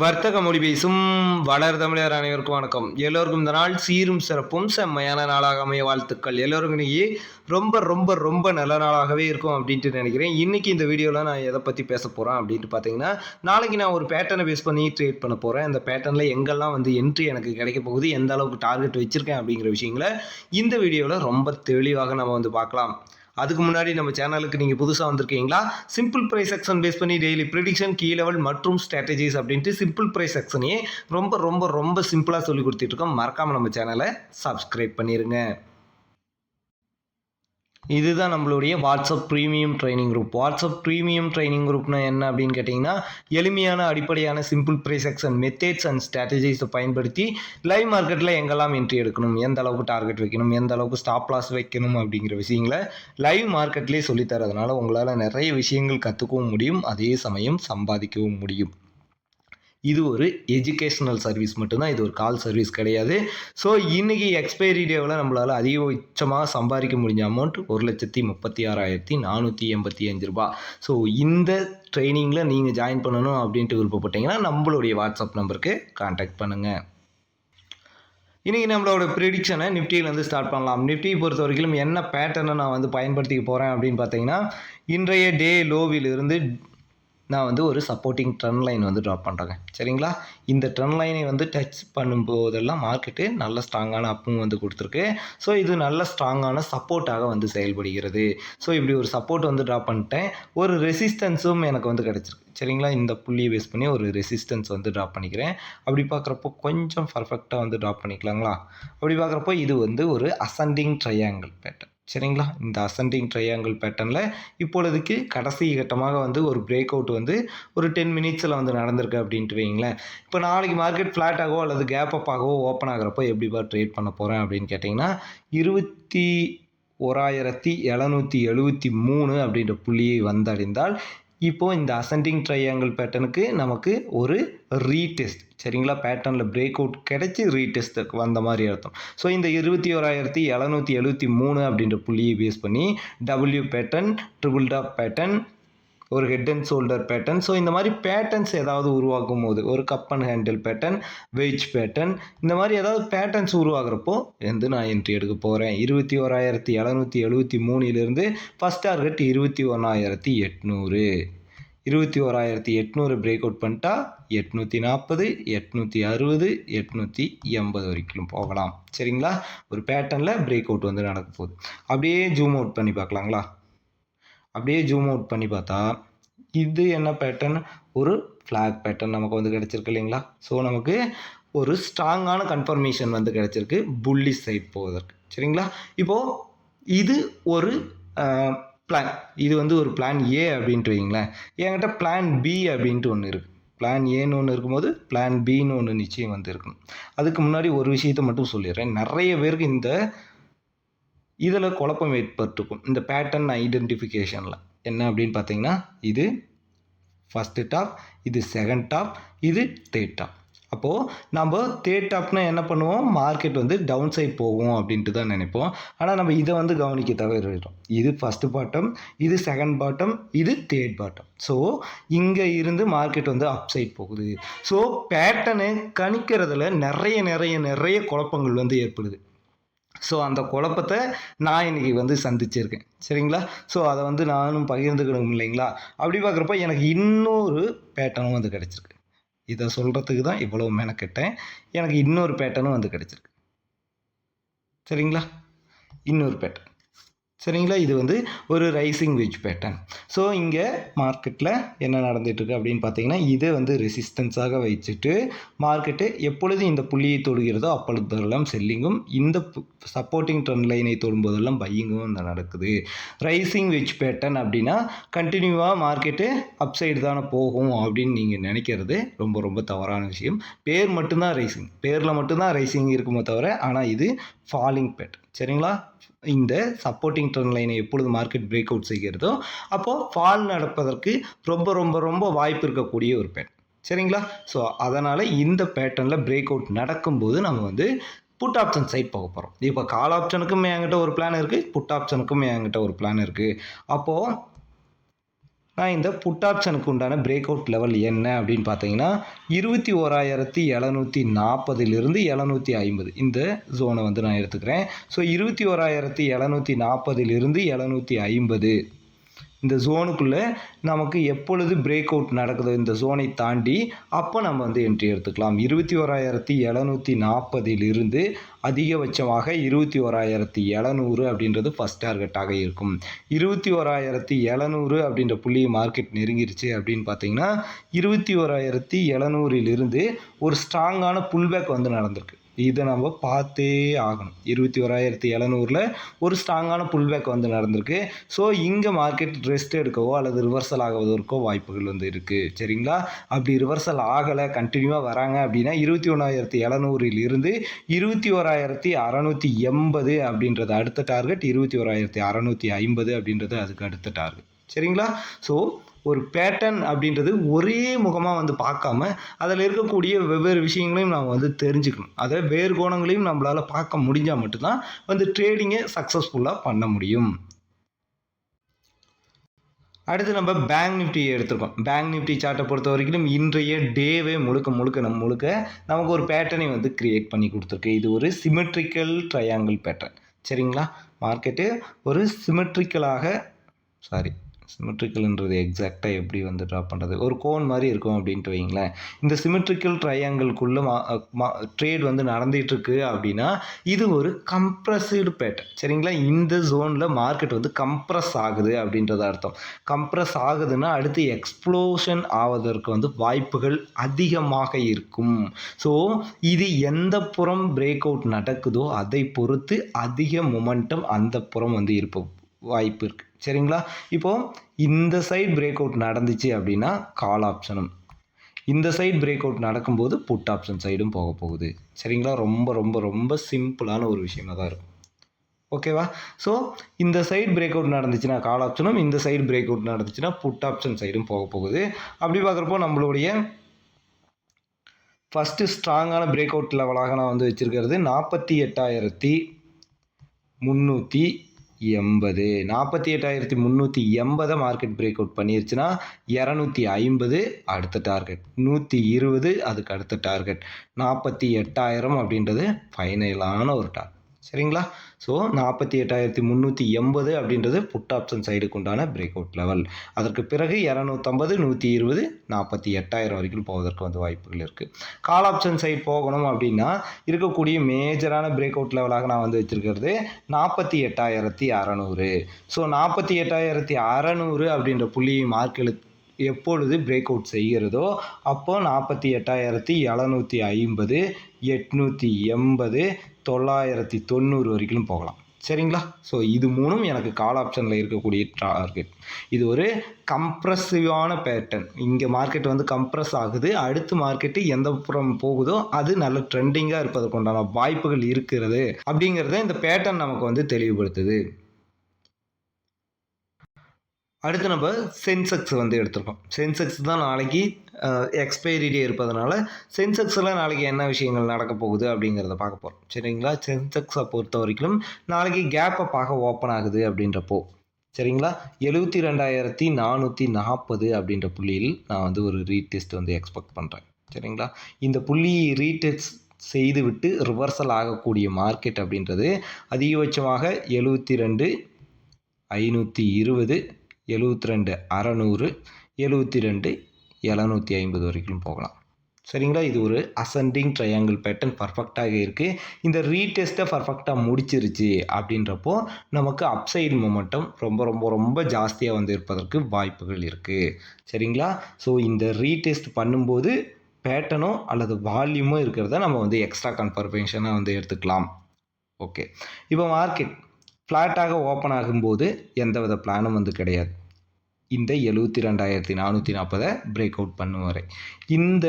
வர்த்தக மொழி பேசும் வளர் தமிழர் அனைவருக்கும் வணக்கம். எல்லோருக்கும் இந்த நாள் சீரும் சிறப்பும் செம்மையான நாளாக அமைய வாழ்த்துக்கள். எல்லோருக்கும் இன்னைக்கு ரொம்ப ரொம்ப ரொம்ப நல்ல நாளாகவே இருக்கும் அப்படின்ட்டு நினைக்கிறேன். இன்றைக்கி இந்த வீடியோவில் நான் எதை பற்றி பேச போகிறேன் அப்படின்ட்டு பார்த்தீங்கன்னா நாளைக்கு நான் ஒரு பேட்டர்னை பேஸ் பண்ணி ட்ரேட் பண்ண போகிறேன் அந்த பேட்டர்னில் எங்கெல்லாம் வந்து என்ட்ரி எனக்கு கிடைக்க போகுது எந்த அளவுக்கு டார்கெட் வச்சுருக்கேன் அப்படிங்கிற விஷயங்களை இந்த வீடியோவில் ரொம்ப தெளிவாக நம்ம வந்து பார்க்கலாம். அதுக்கு முன்னாடி நம்ம சேனலுக்கு நீங்கள் புதுசாக வந்திருக்கீங்களா? சிம்பிள் ப்ரைஸ் செக்ஷன் பேஸ் பண்ணி டெய்லி ப்ரிடிக்ஷன் கீ லெவல் மற்றும் ஸ்ட்ராட்டஜிஸ் அப்படின்ட்டு சிம்பிள் ப்ரைஸ் செக்ஷனையே ரொம்ப ரொம்ப ரொம்ப சிம்பிளாக சொல்லி கொடுத்துட்ருக்கோம் மறக்காமல் நம்ம சேனலை சப்ஸ்கிரைப் பண்ணிடுங்க இதுதான் நம்மளுடைய WhatsApp premium training group. WhatsApp premium training குரூப்னா என்ன அப்படின்னு கேட்டிங்கன்னா எளிமையான அடிப்படையான simple price action methods and ஸ்ட்ராட்டஜிஸை பயன்படுத்தி லைவ் மார்க்கெட்டில் எங்கெல்லாம் என்ட்ரி எடுக்கணும் எந்த அளவுக்கு டார்கெட் வைக்கணும் எந்த அளவுக்கு ஸ்டாப் லாஸ் வைக்கணும் அப்படிங்கிற விஷயங்களை லைவ் மார்க்கெட்லேயே சொல்லித் தரதுனால உங்களால் நிறைய விஷயங்கள் கற்றுக்கவும் முடியும் அதே சமயம் சம்பாதிக்கவும் முடியும். இது ஒரு எஜுகேஷ்னல் சர்வீஸ் மட்டும்தான் இது ஒரு கால் சர்வீஸ் கிடையாது. ஸோ இன்றைக்கி எக்ஸ்பைரி டேவில் நம்மளால் அதிகபட்சமாக சம்பாதிக்க முடிஞ்ச அமௌண்ட் ஒரு லட்சத்தி முப்பத்தி ஆறாயிரத்தி நானூற்றி எண்பத்தி அஞ்சு ரூபா ஸோ இந்த ட்ரைனிங்கில் நீங்கள் ஜாயின் பண்ணணும் அப்படின்ட்டு விருப்பப்பட்டீங்கன்னா நம்மளுடைய வாட்ஸ்அப் நம்பருக்கு காண்டாக்ட் பண்ணுங்கள் இன்றைக்கி நம்மளோட ப்ரிடிக்ஷனை நிஃப்டியிலேருந்து ஸ்டார்ட் பண்ணலாம். நிஃப்டியை பொறுத்த வரைக்கும் என்ன பேட்டர்னை நான் வந்து பயன்படுத்திக்க போகிறேன் அப்படின்னு பார்த்தீங்கன்னா இன்றைய டே லோவிலிருந்து நான் வந்து ஒரு சப்போர்ட்டிங் ட்ரெண்ட் லைன் வந்து ட்ராப் பண்ணுறேங்க சரிங்களா? இந்த ட்ரெண்ட் லைனை வந்து டச் பண்ணும்போதெல்லாம் மார்க்கெட்டு நல்ல ஸ்ட்ராங்கான அப்பும் வந்து கொடுத்துருக்கு. ஸோ இது நல்ல ஸ்ட்ராங்கான சப்போர்ட்டாக வந்து செயல்படுகிறது. ஸோ இப்படி ஒரு சப்போர்ட் வந்து ட்ராப் பண்ணிட்டேன். ஒரு ரெசிஸ்டன்ஸும் எனக்கு வந்து கிடச்சிருக்கு. சரிங்களா? இந்த புள்ளியை பேஸ் பண்ணி ஒரு ரெசிஸ்டன்ஸ் வந்து ட்ராப் பண்ணிக்கிறேன். அப்படி பார்க்குறப்போ கொஞ்சம் பர்ஃபெக்டாக வந்து ட்ராப் பண்ணிக்கலாங்களா? அப்படி பார்க்குறப்போ இது வந்து ஒரு அசண்டிங் ட்ரையாங்கிள் பேட்டர் சரிங்களா? இந்த அசண்டிங் ட்ரையாங்கிள் பேட்டர்னில் இப்பொழுதுக்கு கடைசி கட்டமாக வந்து ஒரு பிரேக் அவுட் வந்து ஒரு டென் மினிட்ஸில் வந்து நடந்திருக்கு அப்படின்ட்டு வைங்களேன் இப்போ நாளைக்கு மார்க்கெட் ஃப்ளாட் ஆகவோ அல்லது கேப் அப் ஆகவோ ஓப்பன் ஆகிறப்போ எப்படிப்பா ட்ரேட் பண்ண போகிறேன் அப்படின்னு கேட்டிங்கன்னா இருபத்தி ஓராயிரத்தி எழுநூற்றி எழுபத்தி மூணு அப்படின்ற புள்ளியை வந்தடைந்தால் இப்போது இந்த அசண்டிங் ட்ரையாங்கிள் பேட்டர்னுக்கு நமக்கு ஒரு ரீடெஸ்ட் சரிங்களா? பேட்டர்னில் பிரேக் அவுட் கிடச்சி ரீடெஸ்ட்டுக்கு வந்த மாதிரி அர்த்தம். ஸோ இந்த இருபத்தி ஓராயிரத்தி எழுநூற்றி எழுபத்தி மூணு அப்படின்ற புள்ளியை பேஸ் பண்ணி W pattern triple top pattern ஒரு head and shoulder pattern so இந்த மாதிரி பேட்டர்ன்ஸ் ஏதாவது உருவாக்கும் போது ஒரு cup and handle pattern wedge pattern இந்த மாதிரி ஏதாவது பேட்டர்ன்ஸ் உருவாகிறப்போ வந்து நான் என்ட்ரி எடுக்க போகிறேன் இருபத்தி ஓராயிரத்தி எழுநூற்றி எழுபத்தி மூணிலிருந்து ஃபஸ்ட் டார்கெட் இருபத்தி ஒன்றாயிரத்தி எட்நூறு. இருபத்தி ஓராயிரத்தி எட்நூறு பிரேக் அவுட் பண்ணிட்டா எட்நூற்றி நாற்பது எட்நூற்றி அறுபது எட்நூற்றி எண்பது வரைக்கும் போகலாம். சரிங்களா? ஒரு பேட்டர்னில் பிரேக் அவுட் வந்து நடக்க போகுது. அப்படியே ஜூம் அவுட் பண்ணி பார்க்கலாங்களா? அப்படியே ஜூம் அவுட் பண்ணி பார்த்தா இது என்ன பேட்டர்ன் ஒரு ஃப்ளாக் பேட்டர்ன் நமக்கு வந்து கிடச்சிருக்கு இல்லைங்களா? ஸோ நமக்கு ஒரு ஸ்ட்ராங்கான கன்ஃபர்மேஷன் வந்து கிடச்சிருக்கு. புள்ளி சைட் போவதற்கு. சரிங்களா? இப்போது இது ஒரு பிளான் இது வந்து ஒரு பிளான் ஏ அப்படின்ட்டு வைங்களேன் என்கிட்ட பிளான் பி அப்படின்ட்டு ஒன்று இருக்குது பிளான் ஏன்னு ஒன்று இருக்கும்போது பிளான் பின்னு ஒன்று நிச்சயம் வந்து இருக்கணும் அதுக்கு முன்னாடி ஒரு விஷயத்த மட்டும் சொல்லிடுறேன். நிறைய பேருக்கு இந்த இதில் குழப்பம் ஏற்பட்டிருக்கும். இந்த பேட்டர்ன் ஐடென்டிஃபிகேஷனில் என்ன அப்படின்னு பார்த்தீங்கன்னா இது ஃபஸ்ட்டு டாப் இது செகண்ட் டாப் இது தேர்ட் டாப் அப்போது நம்ம தேட் அப்னா என்ன பண்ணுவோம்? மார்க்கெட் வந்து டவுன் சைட் போகும் அப்படின்ட்டு தான் நினைப்போம். ஆனால் நம்ம இதை வந்து கவனிக்க தவிரோம் இது ஃபஸ்ட்டு பாட்டம் இது செகண்ட் பாட்டம் இது தேர்ட் பாட்டம் ஸோ இங்கே இருந்து மார்க்கெட் வந்து அப் சைட் போகுது ஸோ பேட்டர்னு கணிக்கிறதுல நிறைய நிறைய நிறைய குழப்பங்கள் வந்து ஏற்படுது. ஸோ அந்த குழப்பத்தை நான் இன்றைக்கி வந்து சந்திச்சிருக்கேன். சரிங்களா? ஸோ அதை வந்து நானும் பகிர்ந்துக்கணும் இல்லைங்களா? அப்படி பார்க்குறப்ப எனக்கு இன்னொரு பேட்டர்னும் வந்து கிடச்சிருக்கு. இதை சொல்கிறதுக்கு தான் இவ்வளோ மெனக்கெட்டேன் எனக்கு இன்னொரு பேட்டர்னும் வந்து கிடச்சிருக்கு. சரிங்களா? இன்னொரு பேட்டர்ன் சரிங்களா? இது வந்து ஒரு ரைசிங் வெஜ் பேட்டர்ன் ஸோ இங்கே மார்க்கெட்டில் என்ன நடந்துகிட்ருக்கு அப்படின்னு பார்த்தீங்கன்னா இதை வந்து ரெசிஸ்டன்ஸாக வச்சுட்டு மார்க்கெட்டு எப்பொழுது இந்த புள்ளியை தொடுகிறதோ அப்பொழுதெல்லாம் செல்லிங்கும் இந்த சப்போர்ட்டிங் ட்ரெண்ட் லைனை தொடும்போதெல்லாம் பையிங்கும் இந்த நடக்குது. ரைசிங் வெஜ் பேட்டர்ன் அப்படின்னா கண்டினியூவாக மார்க்கெட்டு அப்சைடு தானே போகும் அப்படின்னு நீங்கள் நினைக்கிறது ரொம்ப ரொம்ப தவறான விஷயம். பேர் மட்டும்தான் ரைசிங் பேரில் மட்டும்தான் ரைசிங் இருக்குமோ தவிர ஆனால் இது ஃபாலிங் பேட்டர்ன் சரிங்களா? இந்த சப்போர்ட்டிங் ட்ரெண்ட் லைனை எப்பொழுது மார்க்கெட் பிரேக் அவுட் செய்கிறதோ அப்போது ஃபால் நடப்பதற்கு ரொம்ப ரொம்ப ரொம்ப வாய்ப்பு இருக்கக்கூடிய ஒரு பேன் சரிங்களா? ஸோ அதனால் இந்த பேட்டர்னில் பிரேக் அவுட் நடக்கும்போது நம்ம வந்து புட் ஆப்ஷன் சைட் போக போகிறோம் இப்போ கால் ஆப்ஷனுக்கும் என்கிட்ட ஒரு பிளான் இருக்குது புட் ஆப்ஷனுக்கும் என்கிட்ட ஒரு பிளான் இருக்குது அப்போது நான் இந்த புட் ஆப்ஷனுக்கு உண்டான பிரேக் அவுட் லெவல் என்ன அப்படின்னு பார்த்தீங்கன்னா இருபத்தி ஓராயிரத்தி எழுநூற்றி நாற்பதிலிருந்து எழுநூற்றி ஐம்பது. இந்த ஜோனை வந்து நான் எடுத்துக்கிறேன். ஸோ இருபத்தி ஓராயிரத்தி எழுநூற்றி நாற்பதிலிருந்து எழுநூற்றி ஐம்பது. இந்த ஜோனுக்குள்ளே நமக்கு எப்பொழுது பிரேக் அவுட் நடக்குதோ இந்த ஜோனை தாண்டி அப்போ நம்ம வந்து என்ட்ரி எடுத்துக்கலாம். இருபத்தி ஓராயிரத்தி எழுநூற்றி நாற்பதிலிருந்து அதிகபட்சமாக இருபத்தி ஓராயிரத்தி எழுநூறு அப்படின்றது ஃபஸ்ட் டார்கெட்டாக இருக்கும். இருபத்தி ஓராயிரத்தி எழுநூறு அப்படின்ற புள்ளி மார்க்கெட் நெருங்கிருச்சு அப்படின்னு பார்த்தீங்கன்னா இருபத்தி ஓராயிரத்தி எழுநூறிலிருந்து ஒரு ஸ்ட்ராங்கான புல்பேக் வந்து நடந்திருக்கு. இதை நம்ம பார்த்தே ஆகணும். இருபத்தி ஓராயிரத்தி எழுநூறில் ஒரு ஸ்ட்ராங்கான புல்பேக் வந்து நடந்திருக்கு. ஸோ இங்கே மார்க்கெட் ரெஸ்ட் எடுக்கவோ அல்லது ரிவர்சல் ஆகுவதற்கோ வாய்ப்புகள் வந்து இருக்குது சரிங்களா? அப்படி ரிவர்சல் ஆகலை கண்டினியூவாக வராங்க அப்படின்னா இருபத்தி ஒன்றாயிரத்தி எழுநூறில் இருந்து இருபத்தி ஓராயிரத்தி அறநூற்றி எண்பது அப்படின்றது அடுத்த டார்கெட் இருபத்தி ஓராயிரத்தி அறநூற்றி ஐம்பது அப்படின்றது அதுக்கு அடுத்த டார்கெட் சரிங்களா? ஸோ ஒரு பேட்டர்ன் அப்படின்றது ஒரே முகமாக வந்து பார்க்காம அதில் இருக்கக்கூடிய வெவ்வேறு விஷயங்களையும் நாம் வந்து தெரிஞ்சுக்கணும். அதை வேறு கோணங்களையும் நம்மளால் பார்க்க முடிஞ்சால் மட்டும்தான் வந்து ட்ரேடிங்கை சக்ஸஸ்ஃபுல்லாக பண்ண முடியும். அடுத்து நம்ம பேங்க் நிஃப்டியை எடுத்திருக்கோம். பேங்க் நிஃப்டி சார்ட்டை பொறுத்த வரைக்கும் இன்றைய டேவே முழுக்க முழுக்க நம்ம முழுக்க நமக்கு ஒரு பேட்டர்னை வந்து கிரியேட் பண்ணி கொடுத்துருக்கு. இது ஒரு சிமெட்ரிக்கல் ட்ரையாங்கிள் பேட்டர்ன் சரிங்களா? மார்க்கெட்டு ஒரு சிமெட்ரிக்கலாக சாரி சிமெட்ரிக்கல்ன்றது எக்ஸாக்டாக எப்படி வந்து ட்ரா பண்ணுறது ஒரு கோன் மாதிரி இருக்கும் அப்படின்ட்டு வைங்களேன் இந்த சிமெட்ரிக்கல் ட்ரையாங்கிள்குள்ளே மா ட்ரேட் வந்து நடந்துகிட்ருக்கு அப்படின்னா இது ஒரு கம்ப்ரஸ்டு பேட்டர் சரிங்களா? இந்த ஜோனில் மார்க்கெட் வந்து கம்ப்ரஸ் ஆகுது அப்படின்றத அர்த்தம். கம்ப்ரஸ் ஆகுதுன்னா அடுத்து எக்ஸ்ப்ளோஷன் ஆவதற்கு வந்து வாய்ப்புகள் அதிகமாக இருக்கும். ஸோ இது எந்த புறம் பிரேக் அவுட் நடக்குதோ அதை பொறுத்து அதிக மொமெண்டம் அந்த புறம் வந்து இருப்போம் வாய்ப்பு இருக்குது சரிங்களா? இப்போது இந்த சைட் பிரேக் அவுட் நடந்துச்சு அப்படின்னா கால் ஆப்ஷனும் இந்த சைட் பிரேக் அவுட் நடக்கும்போது புட் ஆப்ஷன் சைடும் போக போகுது. சரிங்களா? ரொம்ப ரொம்ப ரொம்ப சிம்பிளான ஒரு விஷயமாக தான் இருக்கும். ஓகேவா ஸோ இந்த சைடு பிரேக் அவுட் நடந்துச்சுன்னா கால் ஆப்ஷனும் இந்த சைடு பிரேக் அவுட் நடந்துச்சுன்னா புட் ஆப்ஷன் சைடும் போக போகுது. அப்படி பார்க்குறப்போ நம்மளுடைய ஃபஸ்ட்டு ஸ்ட்ராங்கான பிரேக் அவுட் லெவலாக நான் வந்து வச்சுருக்கிறது நாற்பத்தி எட்டாயிரத்தி முந்நூற்றி எண்பது. நாற்பத்தி எட்டாயிரத்தி முந்நூற்றி எண்பதை மார்க்கெட் பிரேக் அவுட் பண்ணிருச்சுன்னா இரநூத்தி ஐம்பது அடுத்த டார்கெட் நூற்றி இருபது அதுக்கு அடுத்த டார்கெட் நாற்பத்தி எட்டாயிரம் அப்படின்றது ஃபைனலான ஒரு டார்கெட் சரிங்களா? ஸோ நாற்பத்தி எட்டாயிரத்தி முந்நூற்றி எண்பது அப்படின்றது புட் ஆப்ஷன் சைடுக்கு உண்டான பிரேக் அவுட் லெவல் அதற்கு பிறகு இரநூத்தம்பது நூற்றி இருபது நாற்பத்தி எட்டாயிரம் வரைக்கும் போவதற்கு வந்து வாய்ப்புகள் இருக்குது கால் ஆப்ஷன் சைடு போகணும் அப்படின்னா இருக்கக்கூடிய மேஜரான பிரேக் அவுட் லெவலாக நான் வந்து வச்சுருக்கிறது நாற்பத்தி எட்டாயிரத்தி அறநூறு. ஸோ நாற்பத்தி எட்டாயிரத்தி அறநூறு அப்படின்ற புள்ளியை மார்க்கெடு எப்பொழுது பிரேக் அவுட் செய்கிறதோ அப்போது நாற்பத்தி எட்டாயிரத்தி எழுநூற்றி ஐம்பது எட்நூற்றி எண்பது தொள்ளாயிரத்தி தொண்ணூறு வரைக்கும் போகலாம். சரிங்களா? ஸோ இது மூணும் எனக்கு கால் ஆப்ஷனில் இருக்கக்கூடிய டார்கெட் இது ஒரு கம்ப்ரஸிவான பேட்டர்ன் இங்கே மார்க்கெட் வந்து கம்ப்ரஸ் ஆகுது. அடுத்து மார்க்கெட்டு எந்த புறம் போகுதோ அது நல்ல ட்ரெண்டிங்காக இருப்பதற்கு உண்டான வாய்ப்புகள் இருக்கிறது. அப்படிங்கிறத இந்த பேட்டர்ன் நமக்கு வந்து தெளிவுபடுத்துது. அடுத்து நம்ம சென்செக்ஸ் வந்து எடுத்திருக்கோம். சென்செக்ஸ் தான் நாளைக்கு எக்ஸ்பைரி டே இருப்பதனால சென்செக்ஸில் நாளைக்கு என்ன விஷயங்கள் நடக்க போகுது அப்படிங்கிறத பார்க்க போகிறோம் சரிங்களா? சென்செக்ஸை பொறுத்த வரைக்கும் நாளைக்கு கேப்பை பார்க்க ஓப்பன் ஆகுது அப்படின்றப்போ சரிங்களா? எழுபத்தி ரெண்டாயிரத்தி நானூற்றி நாற்பது அப்படின்ற புள்ளியில் நான் வந்து ஒரு ரீடெஸ்ட் வந்து எக்ஸ்பெக்ட் பண்ணுறேன் சரிங்களா? இந்த புள்ளி ரீடெஸ்ட் செய்துவிட்டு ரிவர்சல் ஆகக்கூடிய மார்க்கெட் அப்படின்றது அதிகபட்சமாக எழுபத்தி ரெண்டு ஐநூற்றி இருபது எழுபத்தி ரெண்டு அறநூறு எழுபத்தி ரெண்டு எழுநூற்றி ஐம்பது வரைக்கும் போகலாம். சரிங்களா? இது ஒரு அசண்டிங் ட்ரையாங்கிள் பேட்டர்ன் பர்ஃபெக்டாக இருக்குது இந்த ரீடெஸ்ட்டை பர்ஃபெக்டாக முடிச்சிருச்சு அப்படின்றப்போ நமக்கு அப்சைடு மொமெண்டம் ரொம்ப ரொம்ப ரொம்ப ஜாஸ்தியாக வந்து இருப்பதற்கு வாய்ப்புகள் இருக்குது சரிங்களா? ஸோ இந்த ரீடெஸ்ட் பண்ணும்போது பேட்டனோ அல்லது வால்யூமோ இருக்கிறத நம்ம வந்து எக்ஸ்ட்ரா கன்ஃபர்மேஷனாக வந்து எடுத்துக்கலாம். ஓகே இப்போ மார்க்கெட் ஃப்ளாட்டாக ஓப்பன் ஆகும்போது எந்த வித பிளானும் வந்து கிடையாது. இந்த எழுபத்தி ரெண்டாயிரத்தி நானூற்றி நாற்பதை பிரேக் அவுட் பண்ணும் வரை. இந்த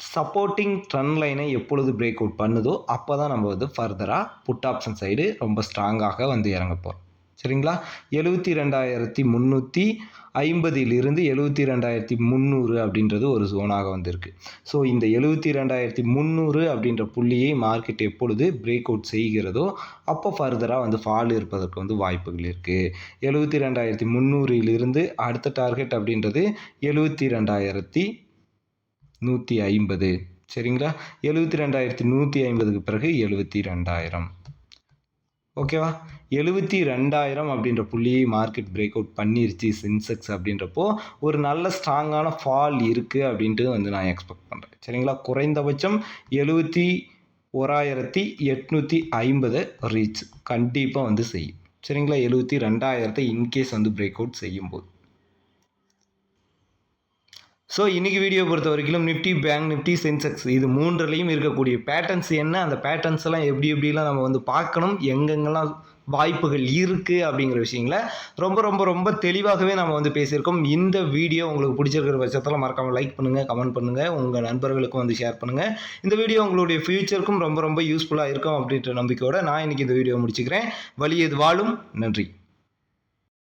சப்போர்ட்டிங் ட்ரெண்ட் லைனை எப்பொழுது பிரேக் அவுட் பண்ணுதோ அப்போ தான் நம்ம வந்து ஃபர்தராக புட் ஆப்ஷன் சைடு ரொம்ப ஸ்ட்ராங்காக வந்து இறங்க போகிறோம் சரிங்களா? எழுபத்தி ரெண்டாயிரத்தி முந்நூற்றி ஐம்பதிலிருந்து எழுபத்தி ரெண்டாயிரத்தி முந்நூறு அப்படின்றது ஒரு ஜோனாக வந்திருக்கு. ஸோ இந்த எழுபத்தி ரெண்டாயிரத்தி முந்நூறு அப்படின்ற புள்ளியை மார்க்கெட் எப்பொழுது பிரேக் அவுட் செய்கிறதோ அப்போ ஃபர்தராக வந்து ஃபால் இருப்பதற்கு வந்து வாய்ப்புகள் இருக்குது எழுபத்தி ரெண்டாயிரத்தி முந்நூறிலிருந்து அடுத்த டார்கெட் அப்படின்றது எழுபத்தி ரெண்டாயிரத்தி நூற்றி ஐம்பது. சரிங்களா? எழுபத்தி ரெண்டாயிரத்தி நூற்றி ஐம்பதுக்கு பிறகு எழுபத்தி ரெண்டாயிரம். ஓகேவா? எழுபத்தி ரெண்டாயிரம் அப்படின்ற புள்ளியை மார்க்கெட் பிரேக் அவுட் பண்ணிருச்சு சென்செக்ஸ் அப்படின்றப்போ ஒரு நல்ல ஸ்ட்ராங்கான ஃபால் இருக்குது அப்படின்ட்டு வந்து நான் எக்ஸ்பெக்ட் பண்ணுறேன் சரிங்களா? குறைந்தபட்சம் எழுபத்தி ஓராயிரத்தி எட்நூற்றி ஐம்பது ரீச் கண்டிப்பாக வந்து செய்யும். சரிங்களா? எழுபத்தி ரெண்டாயிரத்தை இன்கேஸ் வந்து பிரேக் அவுட் செய்யும்போது. ஸோ இன்றைக்கி வீடியோ பொறுத்த வரைக்கும் நிஃப்டி பேங்க் நிஃப்டி சென்செக்ஸ் இது மூன்றுலையும் இருக்கக்கூடிய பேட்டர்ன்ஸ் என்ன? அந்த பேட்டர்ன்ஸ் எல்லாம் எப்படி எப்படிலாம் நம்ம வந்து பார்க்கணும்? எங்கெங்கெல்லாம் வாய்ப்புகள் இருக்குது அப்படிங்கிற விஷயங்கள ரொம்ப ரொம்ப ரொம்ப தெளிவாகவே நம்ம வந்து பேசியிருக்கோம். இந்த வீடியோ உங்களுக்கு பிடிச்சிருக்கிற பட்சத்தில் மறக்காமல் லைக் பண்ணுங்கள் கமெண்ட் பண்ணுங்கள் உங்கள் நண்பர்களுக்கும் வந்து ஷேர் பண்ணுங்கள் இந்த வீடியோ உங்களுடைய ஃப்யூச்சருக்கும் ரொம்ப ரொம்ப யூஸ்ஃபுல்லாக இருக்கும் அப்படின்ற நம்பிக்கையோடு நான் இன்றைக்கி இந்த வீடியோ முடிச்சுக்கிறேன். வழியது வாழும்? நன்றி.